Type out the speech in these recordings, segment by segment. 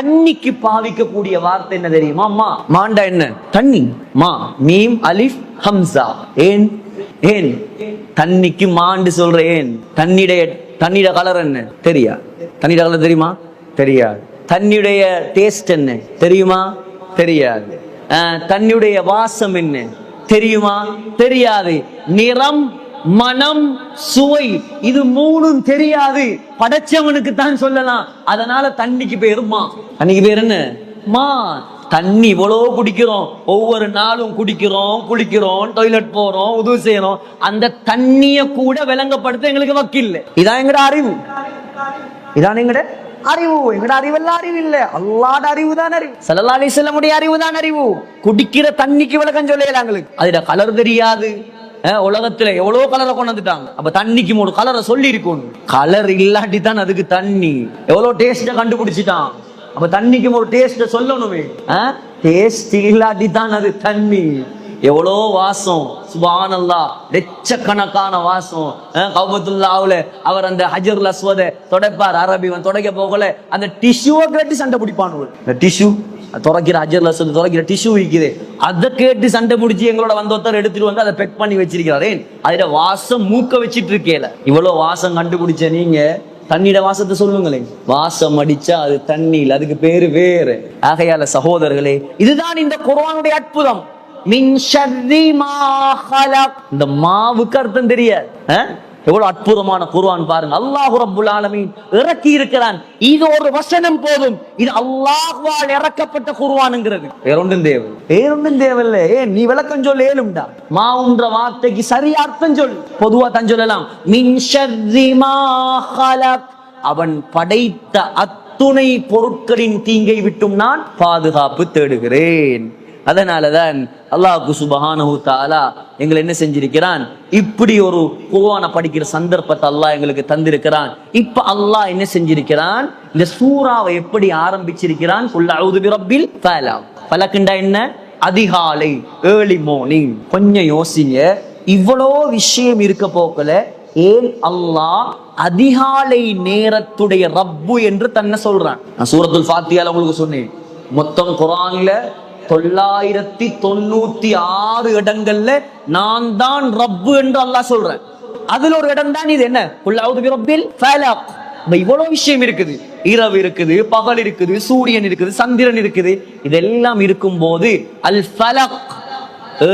தண்ணிக்கு பாவிக்கக்கூடிய வார்த்தை என்ன தெரியுமா மா மாண்டா என்ன? தண்ணி. மா மீம் அலிஃப் ஹம்சா. ஏன்? ஏன்? தண்ணிக்கு மாண்டு சொல்ற ஏன்? தண்ணிடைய தண்ணியோட கலர் என்ன? தெரியா? தண்ணியோட கலர் தெரியுமா? தெரியாது. தண்ணியுடைய டேஸ்ட் என்ன? தெரியுமா? தெரியாது. தண்ணியுடைய வாசம் என்ன? தெரியுமா? தெரியாது. நிறம் மனம் சுவை இது மூணும் தெரியாது. படைச்சவனுக்கு தான் சொல்லலாம். அதனால தண்ணிக்கு பேரு மா. தண்ணிக்கு பேர் என்ன? மா. தண்ணி இவ்வளவு குடிக்கிறோம். ஒவ்வொரு நாளும் குடிக்கிறோம் குளிக்கிறோம் டாய்லெட் போறோம் உதவி செய்யறோம். அந்த தண்ணிய கூட விளங்கப்படுத்த எங்களுக்கு வக்கில்ல. இதான் எங்கட அறிவு. இதான் எங்கட அறிவு. எங்கட அறிவெல்லாம் அறிவு இல்ல. அல்லாட அறிவு தான் அறிவு. சல்லல்லாஹு செல்ல முடிய அறிவு தான் அறிவு. குடிக்கிற தண்ணிக்கு விளக்கம் சொல்லலாம் எங்களுக்கு? அதுல கலர் தெரியாது. உலகத்துல எவ்வளவு கலரை கொண்டு வந்துட்டாங்க. அப்ப தண்ணிக்கு மூணு கலரை சொல்லி இருக்கும் கலர் இல்லாட்டி தான் அதுக்கு தண்ணி. எவ்வளவு டேஸ்ட கண்டுபிடிச்சிட்டான். அப்ப தண்ணிக்கு ஒரு டேஸ்ட சொல்லணுமே. டேஸ்ட் இல்லாட்டி தான் அது தண்ணி. எவ்வளோ வாசம். சுபானல்லா. லட்சக்கணக்கான வாசம். கௌபத்துல்லாவுல அவர் அந்த ஹஜர் அஸ்வத தொடைப்பார். அரபிவன் தொடைக்க போகல. அந்த டிஷ்யூவை கேட்டு சண்டை பிடிப்பானு இந்த டிஷ்யூ துறக்கிற ஹஜருல் அஸ்வத் துறைக்கிற டிஷ்யூ விற்குது அதை கேட்டு சண்டை முடிச்சு எங்களோட வந்த ஒருத்தர் எடுத்துட்டு வந்து அதை பெக் பண்ணி வச்சிருக்கிறாரே. அதுல வாசம் மூக்க வச்சிட்டு இருக்கேல இவ்வளவு வாசம் கண்டுபிடிச்ச நீங்க தண்ணியோட வாசத்தை சொல்லுங்களேன் வாசம் அடிச்சா அது தண்ணியில் அதுக்கு பேரு வேறு. ஆகையால சகோதரர்களே இதுதான் இந்த குரானுடைய அற்புதம். மின் இந்த மாவுக்கு அர்த்தம் தெரியாது. எவ்வளவு அற்புதமான குர்ஆன் பாருங்க. அல்லாஹ் ரப்புல் ஆலமீன் இறக்கி இருக்கிறான் இது ஒரு வசனம் போதும். இது அல்லாஹ்வால் இறக்கப்பட்ட குர்ஆனுங்கிறது. வேறொன்றும் தேவை வேறொன்றும் தேவையில்ல. ஏன் நீ விளக்கம் சொல்ல ஏழும்டா மாவுன்ற வார்த்தைக்கு சரியா அர்த்தம் சொல். பொதுவா தான் சொல்லலாம். மின். அவன் படைத்த அத்துணை பொருட்களின் தீங்கை விட்டும் நான் பாதுகாப்பு தேடுகிறேன். அதனாலதான் அல்லாஹு சுபஹானஹு தாலா எங்களை என்ன செஞ்சிருக்கிறான்? இப்படி ஒரு குர்ஆனை படிக்கிற சந்தர்ப்பத்தை அல்லாஹ் எங்களுக்கு தந்திருக்கிறான். இப்ப அல்லாஹ் என்ன செஞ்சிருக்கிறான்? இந்த சூறாவை எப்படி ஆரம்பிச்சிருக்கிறான்? குல் அஊது ரப்பில் ஃபலா. ஃபலக்ண்டா என்ன? அதிகாலை ஏர்லி மார்னிங் கொஞ்சம் யோசிங்க. இவ்வளோ விஷயம் இருக்க போக்கல ஏன் அல்லாஹ் அதிகாலை நேரத்துடைய ரப்பு என்று தன்னை சொல்றான்? நான் சூரத்துல் ஃபாத்தியால உங்களுக்கு சொன்னேன். மொத்தம் குரான்ல தொள்ளாயிரத்தி தொண்ணூத்தி ஆறு இடங்கள்ல நான் தான் ரப்பு என்று அல்லாஹ் சொல்றேன். அதுல ஒரு இடம் தான் இது என்ன? இவ்வளவு விஷயம் இருக்குது. இரவு இருக்குது பகல் இருக்குது சூரியன் இருக்குது சந்திரன் இருக்குது. இதெல்லாம் இருக்கும்போது அல் ஃபலக்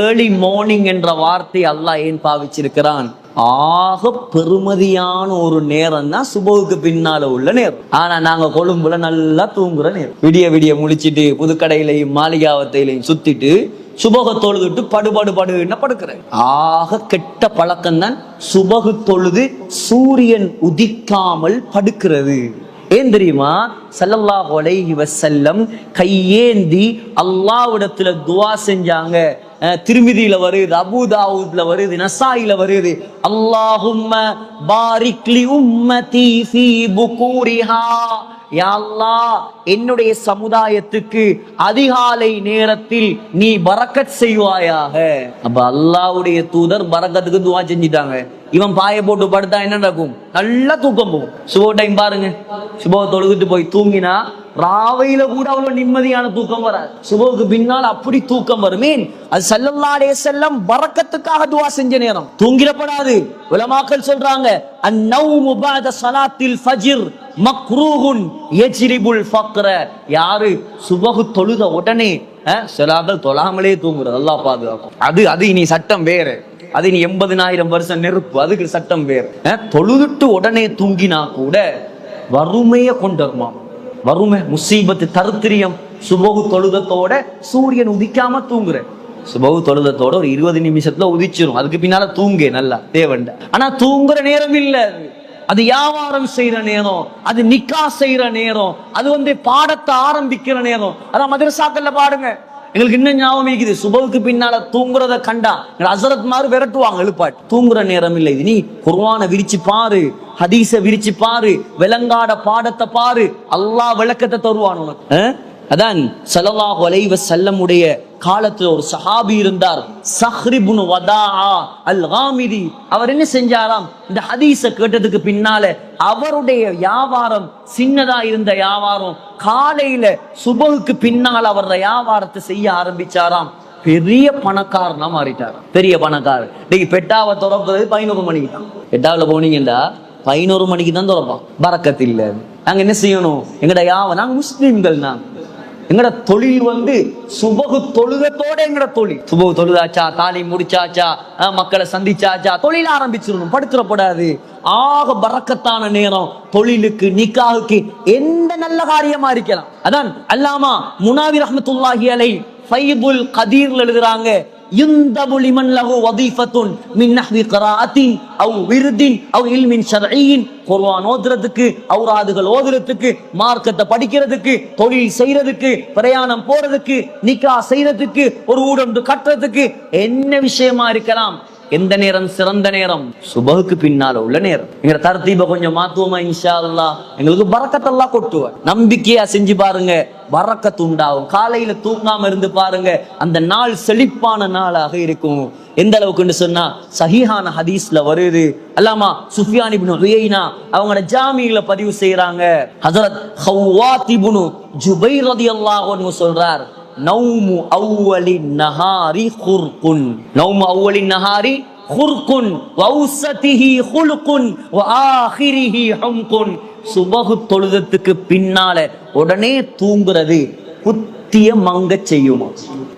ஏர்லி மார்னிங் என்ற வார்த்தை அல்லாஹ் ஏன் பாவிச்சிருக்கிறான்? ஆக பெருமதியான ஒரு நேரம் தான் சுபவுக்கு பின்னால உள்ள நேரம். ஆனா நாங்க கொழும்புல நல்லா தூங்குற நேரம். விடிய விடிய முழிச்சிட்டு புதுக்கடையிலையும் மாளிகாவத்தையிலையும் சுத்திட்டு சுபக தொழுதுட்டு படுபடு படுன்னு படுக்கிறேன். ஆக கெட்ட பழக்கம் தான் சுபகு தொழுது சூரியன் உதிக்காமல் படுக்கிறது. ஏன் தெரியுமா? ஸல்லல்லாஹு அலைஹி வசல்லம் கையேந்தி அல்லாவிடத்துல துவா செஞ்சாங்க. அஹ் திருமிதியில வருது அபுதாவுதுல வருது நசாயில வருது. அல்லாஹும்ம பாரிக்லி உம்மதி ஃபீ புகூரிஹா. யாழ்லா அல்லாஹ் என்னுடைய சமுதாயத்துக்கு அதிகாலை நேரத்தில் நீ பரக்கத் செய்வாயாக. அப்ப அல்லாவுடைய தூதர் பரக்கத்துக்கு துவா செஞ்சிட்டாங்க. இவன் பாய போட்டு படுத்தா என்ன நடக்கும்? நல்லா தூக்கம் போகும். சுபோ டைம் பாருங்க. சுபோ தொழுதுட்டு போய் தூங்கினா ராவையில கூட அவ்வளவு நிம்மதியான தூக்கம் வராது. சுபோவுக்கு பின்னால் அப்படி தூக்கம் வருமே. அது சல்லல்லா செல்லம் வரக்கத்துக்காக துவா செஞ்ச நேரம். தூங்கிடப்படாது. உலமாக்கல் சொல்றாங்க அந்நௌமு சலாத்தில் ஃபஜிர் மக்ரூஹுன் ஃபக்ர. யாரு? சுபகு தொழுத உடனே சிலாக்கள் தொழாமலே தூங்குறது. அல்லாஹ் பாதுகாக்கும். அது அது இனி சட்டம் வேறு. அது இனி எண்பதினாயிரம் வருஷம் நெருப்பு. அதுக்கு சட்டம் வேறு. தொழுதுட்டு உடனே தூங்கினா கூட வறுமையை கொண்டு வருமா வறுமை முசீபத்து தருத்திரியம் சுபகு தொழுதத்தோட சூரியன் உதிக்காம தூங்குறேன் சுபகு தொழுதத்தோட ஒரு இருபது நிமிஷத்துல உதிச்சிரும். அதுக்கு பின்னால தூங்கே நல்லா தேவண்ட. ஆனா தூங்குற நேரம் இல்ல. அது. அது வியாபாரம் செய்யற நேரம் அது நிக்கா செய்யற நேரம் அது வந்து பாடத்தை ஆரம்பிக்கிற நேரம். அதான் மதரசாக்கள்ல பாடுங்க. எங்களுக்கு இன்னும் ஞாபகம் இருக்குது. சுபவுக்கு பின்னால தூங்குறத கண்டா. எங்க அசரத் மாதிரி விரட்டுவாங்க எழுப்பாட்டு. தூங்குற நேரம் இல்லை. இது நீ குர்வான விரிச்சு பாரு. ஹதீஸ விரிச்சு பாரு. விலங்காட பாடத்தை பாரு. அல்லாஹ் விளக்கத்தை தருவான் உனக்கு. அதான் ஸல்லல்லாஹு வலைவ செல்லமுடைய காலத்துல ஒரு சஹாபி இருந்தார். சஹ்ரிபுன் வதா அல் ஹாமிதி அவர் என்ன செஞ்சாராம்? இந்த ஹதீஸ கேட்டதுக்கு பின்னால அவருடைய வியாபாரம் சின்னதா இருந்த வியாபாரம் காலையில சுபகுக்கு பின்னால் அவரோட வியாபாரத்தை செய்ய ஆரம்பிச்சாராம். பெரிய பணக்காரனா மாறிட்டார் பெரிய பணக்காரர் இன்னைக்கு பெட்டாவை திறப்பது பதினோரு மணிக்கு தான் பெட்டாவில் போனீங்கன்னா பதினோரு மணிக்கு தான் திறப்பான். பறக்கத்து இல்ல நாங்க என்ன செய்யணும்? எங்கட யாவ நாங்கள் முஸ்லீம்கள் நாங்க எங்கட தொழில் வந்து சுபகு தொழுகத்தோட எங்கட தொழில். சுபகு தொழுதாச்சா தாலி முடிச்சாச்சா மக்களை சந்திச்சாச்சா தொழில் ஆரம்பிச்சிடணும் படுத்துடப்படாது ஆக பறக்கத்தான நேரம் தொழிலுக்கு நிக்காவுக்கு எந்த நல்ல காரியமா இருக்கலாம். அதான் அல்லாமா முனாவி ரஹமத்துல்லாஹி அலை ஃபைபுல் கதீர்ல எழுதுறாங்க يندب لمن له وظيفة من نحو قراءة أو ورد أو علم شرعي குர்ஆன் ஓதுறதுக்கு அவுராதுகள் ஓதுறதுக்கு மார்க்கத்தை படிக்கிறதுக்கு தொழில் செய்யறதுக்கு பிரயாணம் போறதுக்கு நிக்கா செய்யறதுக்கு ஒரு ஊடொன்று கட்டுறதுக்கு என்ன விஷயமா இருக்கலாம் எந்த நேரம்? சிறந்த நேரம். சுபகுக்கு பின்னால உள்ள நேரம். எங்க தரத்தீப கொஞ்சம் மாத்துவோமா? இன்ஷா எங்களுக்கு பறக்கத்தெல்லாம் கொட்டுவேன் நம்பிக்கையா செஞ்சு பாருங்க. வரக்கத்து உண்டாகும். காலையில தூங்காம இருந்து பாருங்க. அந்த நாள் செழிப்பான நாளாக இருக்கும். எந்த அளவுக்குன்னு சொன்னா சஹிஹான ஹதீஸ்ல வருது. அல்லாமா சுஃபியான் இப்னு உயைனா அவங்களோட ஜாமியில பதிவு செய்யறாங்க ஹசரத் ஹவ்வாத் இப்னு ஜுபைர் ரலியல்லாஹு அன்ஹு சொல்றார். நௌமு அவ்வலி நஹாரி குர்குன். நௌமு அவ்வலி நஹாரி குர்குன். வௌசதிஹி குலுகுன் வஆஹிரிஹி ஹம்குன். சுபகு தொழுதத்துக்கு பின்னால உடனே தூங்குறது புத்திய மங்க செய்யுமா?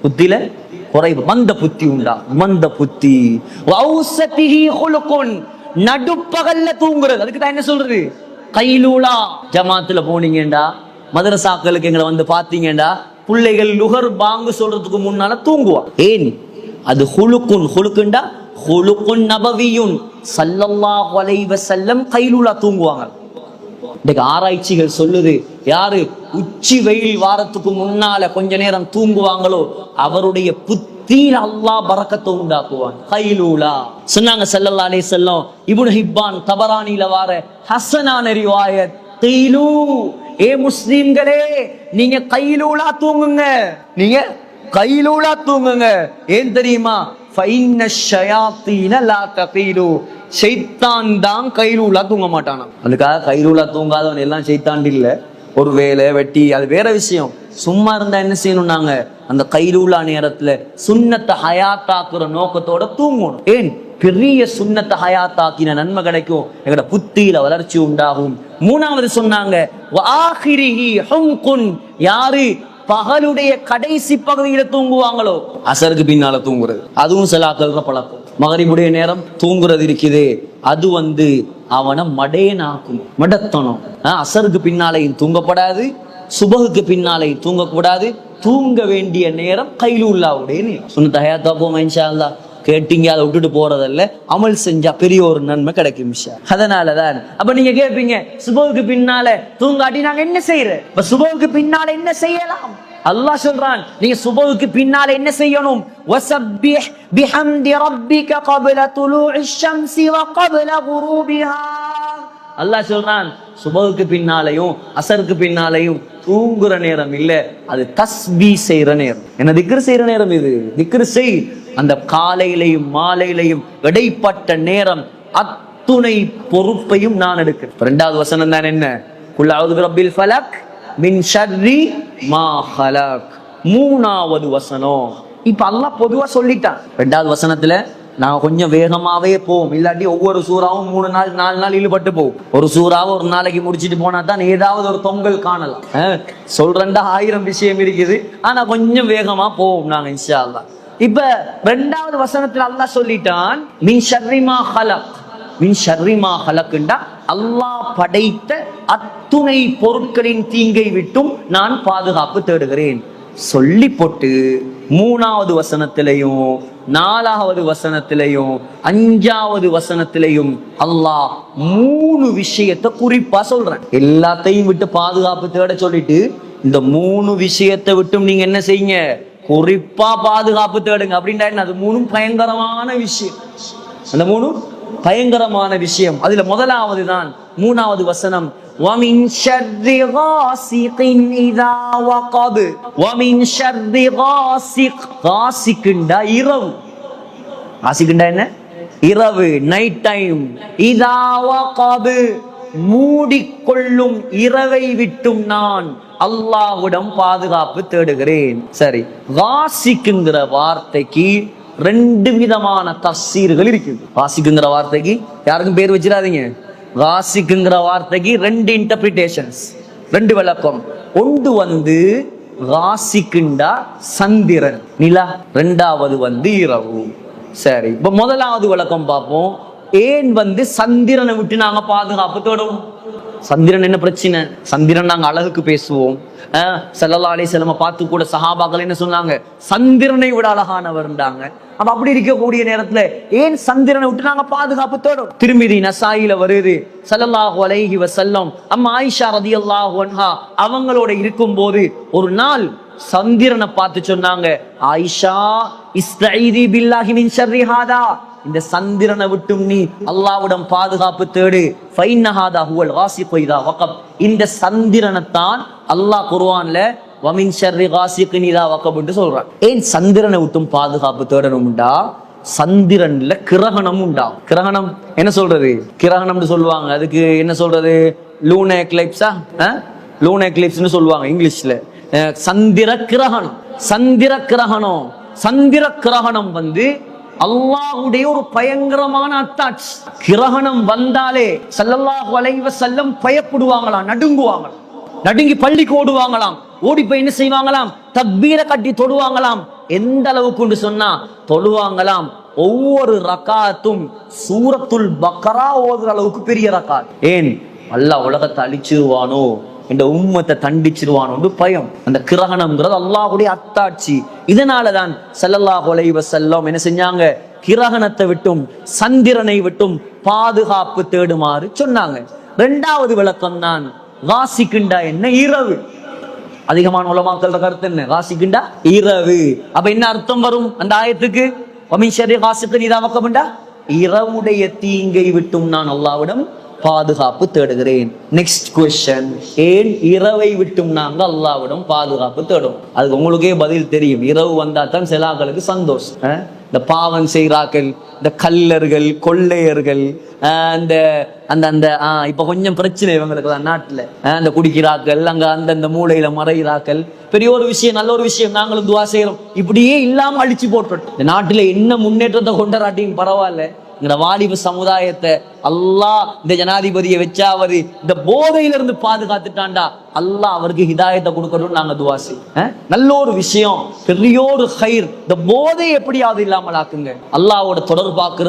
புத்தில குறைவு. மந்த புத்தி உண்டா? மந்த புத்தி. வௌசதிஹி ஹுல்குன். நடுப்பகல்ல தூங்குறது. அதுக்கு தான் என்ன சொல்றது? கைலூலா. ஜமாத்துல போனீங்கடா மதரசாக்களுக்கு எங்களை வந்து பாத்தீங்கடா பிள்ளைகள் லுகர் பாங்கு சொல்றதுக்கு முன்னால தூங்குவா. ஏன்? அது ஹுலுக்குன் ஹுலுக்குண்டா? ஹுலுக்குன் நபவியுன். சல்லல்லாஹு அலைஹி வஸல்லம் கைலூலா தூங்குவாங்க. இன்றைக்கு ஆராய்ச்சிகள் சொல்லுது யாரு உச்சி வெயில் வாரத்துக்கு முன்னால கொஞ்ச நேரம் தூங்குவாங்களோ அவருடைய புத்தியில் அல்லாஹ் பறக்கத்தை உண்டாக்குவாங்க கைலூலா சொன்னாங்க செல்லல்லா அலே செல்லம் இபுன் ஹிப்பான் தபரானில வார ஹசனான ரிவாயத் கைலூ ஏ முஸ்லிம்களே நீங்க கைலூலா தூங்குங்க. நீங்க கைலூலா தூங்குங்க. ஏன் தெரியுமா? ஷைத்தான் தான் கைலூலா தூங்க மாட்டானா அதுக்காக கைலூலா தூங்காதவன் எல்லாம் ஷைத்தான் இல்ல. ஒரு வேலை வெட்டி அது வேற விஷயம். சும்மா இருந்தா என்ன செய்யணும் நாங்க? அந்த கைலூலா நேரத்துல சுண்ணத்தை ஹயாத்தாக்குற நோக்கத்தோட தூங்கணும். ஏன்? பெரிய சுண்ணத்தை ஹயாத்தாக்கின நன்மை கிடைக்கும் எங்களோட புத்தியில வளர்ச்சி உண்டாகும். மூணாவது சொன்னாங்க யாரு பகலுடைய கடைசி பகுதியில தூங்குவாங்களோ அசருக்கு பின்னால தூங்குறது. அதுவும் சிலாக்கள் பழக்கம் மகரிபுடைய நேரம் தூங்குறது இருக்குது. அது வந்து அவனை மடேனாக்கும் மடத்தனம் ஆஹ், அசருக்கு பின்னாலையும் தூங்கப்படாது சுபகுக்கு பின்னாலையும் தூங்கக்கூடாது. தூங்க வேண்டிய நேரம் கைலூல்லாவுடைய நேரம். சொன்ன தயாத்தா போமா இன்ஷா அல்லாஹ். கேட்டீங்க அதை விட்டுட்டு போறதல்ல. அமல் செஞ்சா பெரிய ஒரு நன்மை கிடைக்கும் அதனால அதனாலதான். அப்ப நீங்க கேட்பீங்க சுபோவுக்கு பின்னால தூங்காட்டி நாங்க என்ன செய்யற இப்ப சுபோவுக்கு பின்னால என்ன செய்யலாம்? அல்லாஹ் சொல்றான் நீங்க சுபோவுக்கு பின்னால என்ன செய்யணும்? வசப்பிஹ் பிஹம்தி ரப்பிக கபில துலூஇஷ் ஷம்ஸி வ கபில குரூபிஹா. அல்லாஹ் சொல்றான் சுபகுக்கு பின்னாலையும் அசருக்கு பின்னாலையும் தூங்குற நேரம் இல்ல அது தஸ்பி செய்யற நேரம். என்ன திக்ரு செய்யற நேரம் இது? திக்ரு செய். அந்த காலையிலையும் மாலையிலையும் இடைப்பட்ட நேரம் அத்துணை பொறுப்பையும் நான் எடுக்கிறேன். ரெண்டாவது வசனம் தான் என்ன? குல்லாவது ரப்பில் ஃபலக் மின் ஷர்ரி மா ஹலக். மூணாவது வசனம். இப்ப அல்லாஹ் பொதுவா சொல்லிட்டான். ரெண்டாவது வசனத்துல நாங்க கொஞ்சம் வேகமாவே போவோம். இல்லாட்டி ஒவ்வொரு சூறாவும் மூணு நாள் நாலு நாள் இழுபட்டு போவோம் ஒரு சூறாவை ஒரு நாளைக்கு முடிச்சிட்டு போனா தான் ஏதாவது ஒரு தொங்கல் காணலாம். அஹ், சொல்றேன்டா ஆயிரம் விஷயம் இருக்குது. ஆனா கொஞ்சம் வேகமா போவோம் நாங்க இன்ஷா அல்லா இப்ப ரெண்டாவது வசனத்துல அல்லாஹ் சொல்லிட்டான் மின் ஷர்ரிமா ஹலக். மின் ஷர்ரிமா ஹலக்குண்டா அல்லாஹ் படைத்த அத்துணை பொருட்களின் தீங்கை விட்டும் நான் பாதுகாப்பு தேடுகிறேன். சொல்லி போட்டு மூணாவது வசனத்திலையும் நாலாவது வசனத்திலையும் அஞ்சாவது வசனத்திலையும் அல்லாஹ் மூணு விஷயத்தை குறிப்பா சொல்றேன். எல்லாத்தையும் விட்டு பாதுகாப்பு தேட சொல்லிட்டு இந்த மூணு விஷயத்தை விட்டும் நீங்க என்ன செய்யுங்க? குறிப்பா பாதுகாப்பு தேடுங்க. அப்படின்னா அது மூணும் பயங்கரமான விஷயம். அந்த மூணும் பயங்கரமான விஷயம். அதுல முதலாவது தான் மூணாவது வசனம். ومن شر غاسق إذا وقب ومن شر غاسق غاسق இரவு. காசிக்குண்டா என்ன? இரவு நைட் டைம் இதாவ காது மூடிக்கொள்ளும் இரவை விட்டும் நான். அல்லாஹ்விடம் பாதுகாப்பு தேடுகிறேன். சரி வாசிக்குங்கிற வார்த்தைக்கு ரெண்டு விதமான தஃசீர்கள் இருக்குது. வாசிக்குங்கிற வார்த்தைக்கு யாருக்கும் பேர் வச்சிடாதீங்க. வாசிக்குங்கிற வார்த்தைக்கு ரெண்டு இன்டர்பிரிட்டேஷன்ஸ் ரெண்டு விளக்கம். ஒன்று வந்து ராசிக்குண்டா சந்திரன். நிலா. ரெண்டாவது வந்து இரவு. சரி இப்ப முதலாவது விளக்கம் பார்ப்போம். ஏன் வந்து சந்திரனை விட்டு நாங்க பாதுகாப்பு தேடுவோம்? சந்திரன் என்ன பிரச்சனை? சந்திரன் நாங்க அழகுக்கு பேசுவோம். அஹ் ஸல்லல்லாஹு அலைஹி பார்த்து கூட சஹாபாக்கள் என்ன சொன்னாங்க? சந்திரனை விட அழகானவர்ன்றாங்க அப்ப அப்படி இருக்கக்கூடிய நேரத்துல ஏன் சந்திரனை விட்டு நாங்க பாதுகாப்பு தேடும் திருமிதி நசாயில வருது. சல்லல்லாஹு அலைஹி வசல்லம் அம்மா ஆயிஷா ரதி அல்லாஹு அவங்களோட இருக்கும் போது ஒரு நாள் சந்திரனை பார்த்து சொன்னாங்க ஆயிஷா இஸ்தைதி பில்லாஹி மின் ஷர்ரி இந்த சந்திரனை விட்டும் நீ அல்லாஹ்விடம் பாதுகாப்பு தேடு. ஃபைன்னஹாதா ஹுவல் காசிகு இதா வகப். இந்த சந்திரனைத்தான் அல்லாஹ் குர்ஆன்ல வமின் ஷர்ரி காசிக்கு நீதா வக்கப்பட்டு சொல்றான். ஏன் சந்திரனை விட்டும் பாதுகாப்பு தேடணும்டா? சந்திரன்ல கிரகணம் உண்டாகும் கிரகணம் என்ன சொல்றது? கிரகணம்னு சொல்லுவாங்க. அதுக்கு என்ன சொல்றது? லூன எக்லைப்ஸா லூன எக்லிப்ஸ்னு சொல்லுவாங்க இங்கிலீஷ்ல. சந்திர கிரகணம். சந்திர கிரகணம். சந்திர கிரகணம் வந்து அல்லாஹ்வுடைய ஒரு பயங்கரமான அத்தாட்சி. கிரகணம் வந்தாலே சல்லல்லாஹு அலைவ செல்லம் பயப்படுவாங்களாம் நடுங்குவாங்களாம். நடுங்கி பள்ளிக்கு ஓடுவாங்களாம் ஓடி போய் என்ன செய்வாங்களாம்? தப்பீரை கட்டி தொடுவாங்களாம். எந்த அளவுக்கு சொன்னா தொழுவாங்களாம் ஒவ்வொரு ரக்காத்தும் சூரத்துல் பக்கரா ஓதுற அளவுக்கு பெரிய ரக்காத். ஏன்? நல்லா உலகத்தை அழிச்சிருவானோ? இந்த உம்மத்தை தண்டிச்சிருவானோன்னு பயம். அந்த கிரகணம்ங்கிறது அல்லாஹுடைய அத்தாட்சி. இதனாலதான் ஸல்லல்லாஹு அலைஹி செல்லம் என்ன செஞ்சாங்க? கிரகணத்தை விட்டும் சந்திரனை விட்டும் பாதுகாப்பு தேடுமாறு சொன்னாங்க. ரெண்டாவது விளக்கம் தான் வாசிக்குண்டா என்ன? இரவு. அதிகமான உலமாக்கள் கருத்து என்ன? வாசிக்குண்டா? இரவு. அப்ப என்ன அர்த்தம் வரும்? அந்த ஆயத்துக்கு? ஒமிஷரி வாசிக்கு நீதா வக்கமுண்டா இரவுடைய தீங்கை விட்டும் நான் அல்லாவிடம் பாதுகாப்பு தேடுகிறேன். நெக்ஸ்ட் கொஸ்டன் ஏன் இரவை விட்டும் நாங்கள் அல்லாவிடம் பாதுகாப்பு தேடும்? அதுக்கு உங்களுக்கே பதில் தெரியும். இரவு வந்தா தான் சிலாக்களுக்கு சந்தோஷம். இந்த பாவம் செய்கிறாக்கள் இந்த கல்லர்கள் கொள்ளையர்கள் அந்த அந்த அந்த இப்போ இப்ப கொஞ்சம் பிரச்சனை இவங்களுக்கு தான் நாட்டில். அந்த குடிக்கிறாக்கள் அங்க அந்தந்த மூலையில மறைகிறாக்கள் பெரிய ஒரு விஷயம் நல்ல ஒரு விஷயம் நாங்களும் துவா செய்யறோம் இப்படியே இல்லாம அழிச்சு போட்டுட்டோம். இந்த நாட்டுல என்ன முன்னேற்றத்தை கொண்டாட்டியும் பரவாயில்ல. இந்த வாலிப சமுதாயத்தை அல்லாஹ் இந்த ஜனாதிபதியை வச்சா அவரு இந்த போதையில இருந்து பாதுகாத்துட்டான்டா. அல்லாஹ் அவருக்கு ஹிதாயத்தை கொடுக்கணும்னு நாங்க துவாசி நல்ல ஒரு விஷயம். பெரிய ஒரு கயிர் இந்த போதை எப்படியாவது இல்லாமல் ஆக்குங்க. அல்லாவோட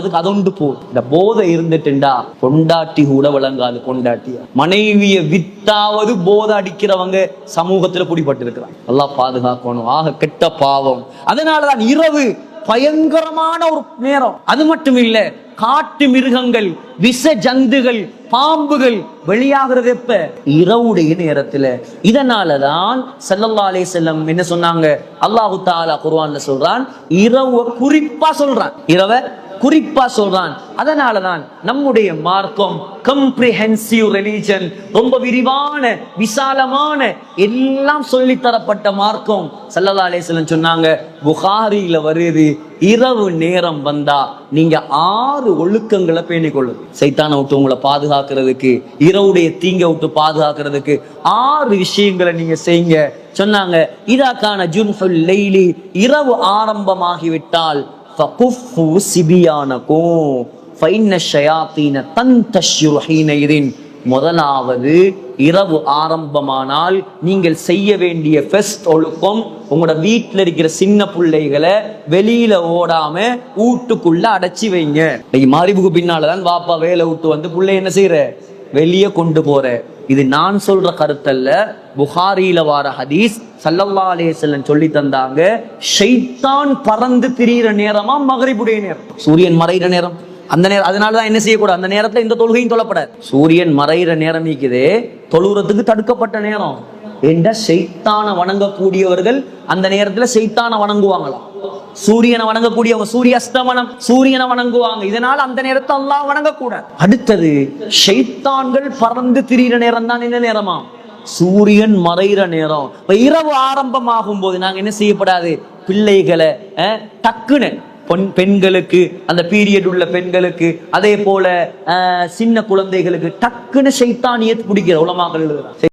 அது அதொண்டு போ இந்த போதை இருந்துட்டுண்டா கொண்டாட்டி கூட விளங்காது கொண்டாட்டிய மனைவிய வித்தாவது போதை அடிக்கிறவங்க சமூகத்துல குடிபட்டு இருக்கிறாங்க அல்லாஹ் பாதுகாக்கணும். ஆக கெட்ட பாவம். அதனாலதான் இரவு பயங்கரமான ஒரு நேரம். அது மட்டும் இல்ல காட்டு மிருகங்கள் விச ஜந்துகள் பாம்புகள் வெளியாகிறது எப்ப? இரவுடைய நேரத்துல. இதனாலதான் செல்லல்லா அலே செல்லம் என்ன சொன்னாங்க? அல்லாஹு தாலா குர்வான்ல சொல்றான் இரவு குறிப்பா சொல்றான். இரவ குறிப்பா சொல்றான். அதனாலதான் நம்முடைய மார்க்கம் கம்ப்ரிஹென்சிவ் ரிலீஜன் ரொம்ப விரிவான விசாலமான எல்லாம் சொல்லி தரப்பட்ட மார்க்கம் சல்லல்லா அலேசலன் சொன்னாங்க புகாரியில வருது இரவு நேரம் வந்தா நீங்க ஆறு ஒழுக்கங்களை பேணிக்கொள்ளும் சைத்தான விட்டு உங்களை பாதுகாக்கிறதுக்கு இரவுடைய தீங்க விட்டு பாதுகாக்கிறதுக்கு ஆறு விஷயங்களை நீங்க செய்யுங்க. சொன்னாங்க இதாக்கான ஜுன்ஹுல் லெய்லி இரவு ஆரம்பமாகிவிட்டால் ஃபகுஃபு சிபியானக்கும் ஃபைன ஷயாத்தீன தன் முதலாவது இரவு ஆரம்பமானால் நீங்கள் செய்ய வேண்டிய ஃபெஸ்ட் ஒழுக்கம் உங்களோட வீட்டில் இருக்கிற சின்ன பிள்ளைகளை வெளியில ஓடாம வீட்டுக்குள்ள அடைச்சி வைங்க. இன்னைக்கு மாறிபுக்கு பின்னாலதான் வாப்பா வேலை விட்டு வந்து பிள்ளை என்ன செய்யற? வெளியே கொண்டு போற. இது நான் சொல்ற கருத்தல்ல. புகாரியில வார ஹதீஸ் சல்லல்லா அலேசல்லன் சொல்லி தந்தாங்க. ஷைத்தான் பறந்து திரியிற நேரமா மகரிபுடைய நேரம். சூரியன் மறைகிற நேரம். அந்த நேரம் அதனாலதான் என்ன செய்யக்கூடாது? அந்த நேரத்துல இந்த தொழுகையும் தொழப்படாது. சூரியன் மறைகிற நேரம் நீக்குதே. தொழுகிறதுக்கு தடுக்கப்பட்ட நேரம். என்ற செய்தான வணங்கக்கூடியவர்கள் அந்த நேரத்துல செய்தான வணங்குவாங்களாம். சூரியனை வணங்கக்கூடியவங்க சூரிய அஸ்தமனம் சூரியனை வணங்குவாங்க. இதனால அந்த நேரத்தை அல்லாஹ் வணங்கக்கூடாது. அடுத்தது ஷைத்தான்கள் பறந்து திரியிற நேரம் தான் என்ன நேரமா? சூரியன் மறைகிற நேரம். இப்ப இரவு ஆரம்பமாகும் போது நாங்க என்ன செய்யப்படாது? பிள்ளைகளை அஹ், டக்குன்னு பொன் பெண்களுக்கு அந்த பீரியட் உள்ள பெண்களுக்கு அதே போல அஹ், சின்ன குழந்தைகளுக்கு டக்குன்னு ஷைத்தானியத் பிடிக்கிற உலமாக்கள் எழுதுறாங்க.